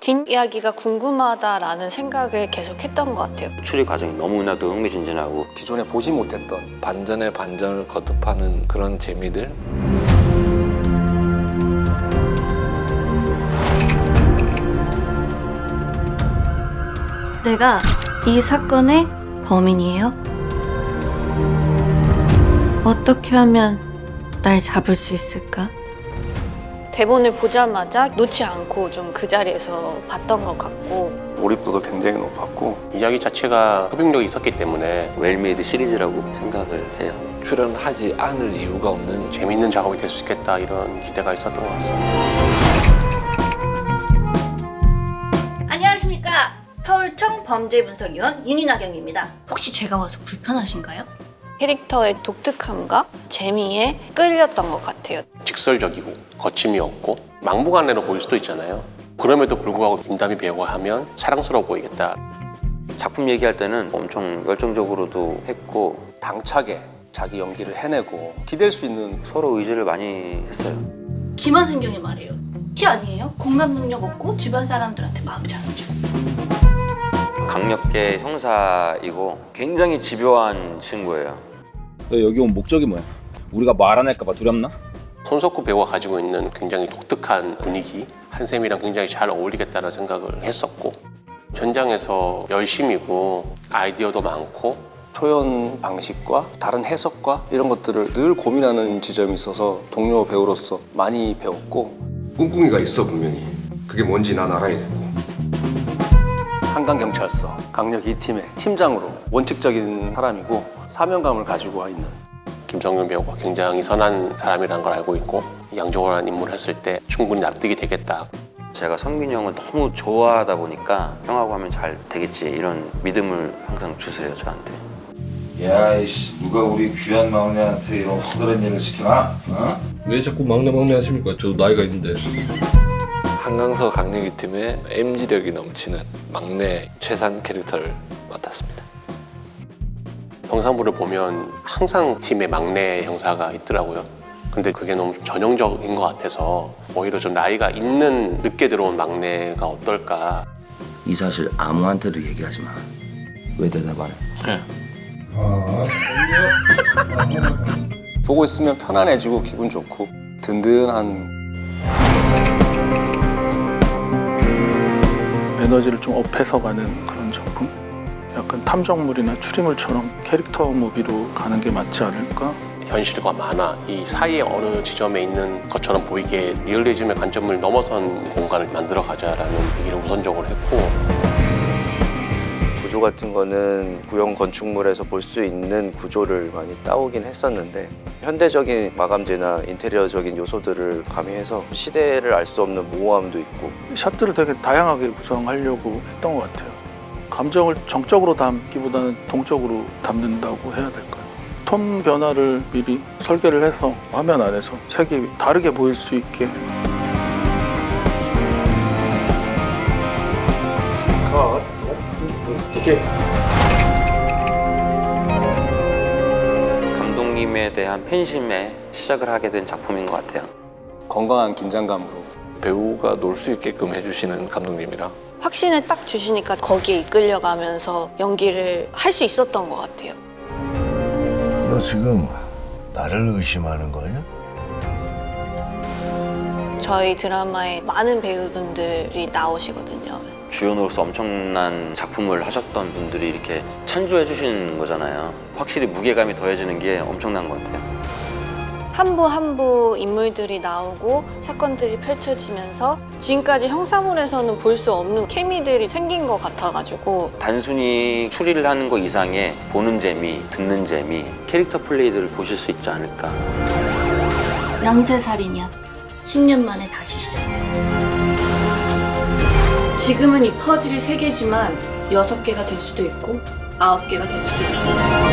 뒷이야기가 궁금하다라는 생각을 계속 했던 것 같아요. 추리 과정이 너무나도 흥미진진하고 기존에 보지 못했던 반전에 반전을 거듭하는 그런 재미들 내가 이 사건의 범인이에요? 어떻게 하면 날 잡을 수 있을까? 대본을 보자마자 놓지 않고 좀 그 자리에서 봤던 것 같고 몰입도도 굉장히 높았고 이야기 자체가 흡입력이 있었기 때문에 웰메이드 시리즈라고 생각을 해요. 출연하지 않을 이유가 없는 재미있는 작업이 될 수 있겠다 이런 기대가 있었던 것 같습니다. 안녕하십니까. 서울청 범죄분석위원 윤희나 경입니다. 혹시 제가 와서 불편하신가요? 캐릭터의 독특함과 재미에 끌렸던 것 같아요. 직설적이고 거침이 없고 막무가내로 보일 수도 있잖아요. 그럼에도 불구하고 김다미 배우가 하면 사랑스러워 보이겠다. 작품 얘기할 때는 엄청 열정적으로도 했고 당차게 자기 연기를 해내고 기댈 수 있는 서로 의지를 많이 했어요. 김한승경의 말이에요. 티 아니에요? 공감 능력 없고 주변 사람들한테 마음 잘안 주고. 강력계 형사이고 굉장히 집요한 친구예요. 너 여기 온 목적이 뭐야? 우리가 말 안 할까봐 두렵나? 손석구 배우가 가지고 있는 굉장히 독특한 분위기 한샘이랑 굉장히 잘 어울리겠다는 생각을 했었고 현장에서 열심이고 아이디어도 많고 표현 방식과 다른 해석과 이런 것들을 늘 고민하는 지점이 있어서 동료 배우로서 많이 배웠고 꿍꿍이가 있어 분명히 그게 뭔지 난 알아야겠고 한강경찰서 강력 2팀의 팀장으로 원칙적인 사람이고 사명감을 가지고 와 있는 김성균 배우가 굉장히 선한 사람이라는 걸 알고 있고 양조호라는 인물을 했을 때 충분히 납득이 되겠다. 제가 성균이 형을 너무 좋아하다 보니까 형하고 하면 잘 되겠지 이런 믿음을 항상 주세요 저한테. 야 이씨 누가 우리 귀한 막내한테 이런 허드렛 일을 시키나? 어? 왜 자꾸 막내 막내 하십니까? 저도 나이가 있는데 한강서 강력이 팀의 MG력이 넘치는 막내 최산 캐릭터를 맡았습니다. 형사부를 보면 항상 팀의 막내 형사가 있더라고요. 근데 그게 너무 전형적인 것 같아서 오히려 좀 나이가 있는 늦게 들어온 막내가 어떨까. 이 사실 아무한테도 얘기하지 마. 왜 대답 안 해? 보고 있으면 편안해지고 기분 좋고 든든한 에너지를 좀 업해서 가는 그런 작품? 약간 탐정물이나 추리물처럼 캐릭터 무비로 가는 게 맞지 않을까? 현실과 만화 이 사이에 어느 지점에 있는 것처럼 보이게 리얼리즘의 관점을 넘어선 공간을 만들어 가자라는 얘기를 우선적으로 했고 구조 같은 거는 구형 건축물에서 볼 수 있는 구조를 많이 따오긴 했었는데 현대적인 마감재나 인테리어적인 요소들을 가미해서 시대를 알 수 없는 모호함도 있고 샷들을 되게 다양하게 구성하려고 했던 것 같아요. 감정을 정적으로 담기보다는 동적으로 담는다고 해야 될까요? 톤 변화를 미리 설계를 해서 화면 안에서 색이 다르게 보일 수 있게 감독님에 대한 팬심에 시작을 하게 된 작품인 것 같아요. 건강한 긴장감으로 배우가 놀 수 있게끔 해주시는 감독님이라 확신을 딱 주시니까 거기에 이끌려가면서 연기를 할 수 있었던 것 같아요. 너 지금 나를 의심하는 거냐? 저희 드라마에 많은 배우분들이 나오시거든요. 주연으로서 엄청난 작품을 하셨던 분들이 이렇게 찬조해 주시는 거잖아요. 확실히 무게감이 더해지는 게 엄청난 것 같아요. 한 부 한 부 인물들이 나오고 사건들이 펼쳐지면서 지금까지 형사물에서는 볼 수 없는 케미들이 생긴 것 같아가지고 단순히 추리를 하는 거 이상의 보는 재미, 듣는 재미, 캐릭터 플레이들을 보실 수 있지 않을까. 연쇄살인이야. 10년 만에 다시 시작돼. 지금은 이 퍼즐이 3개지만 6개가 될 수도 있고 9개가 될 수도 있어.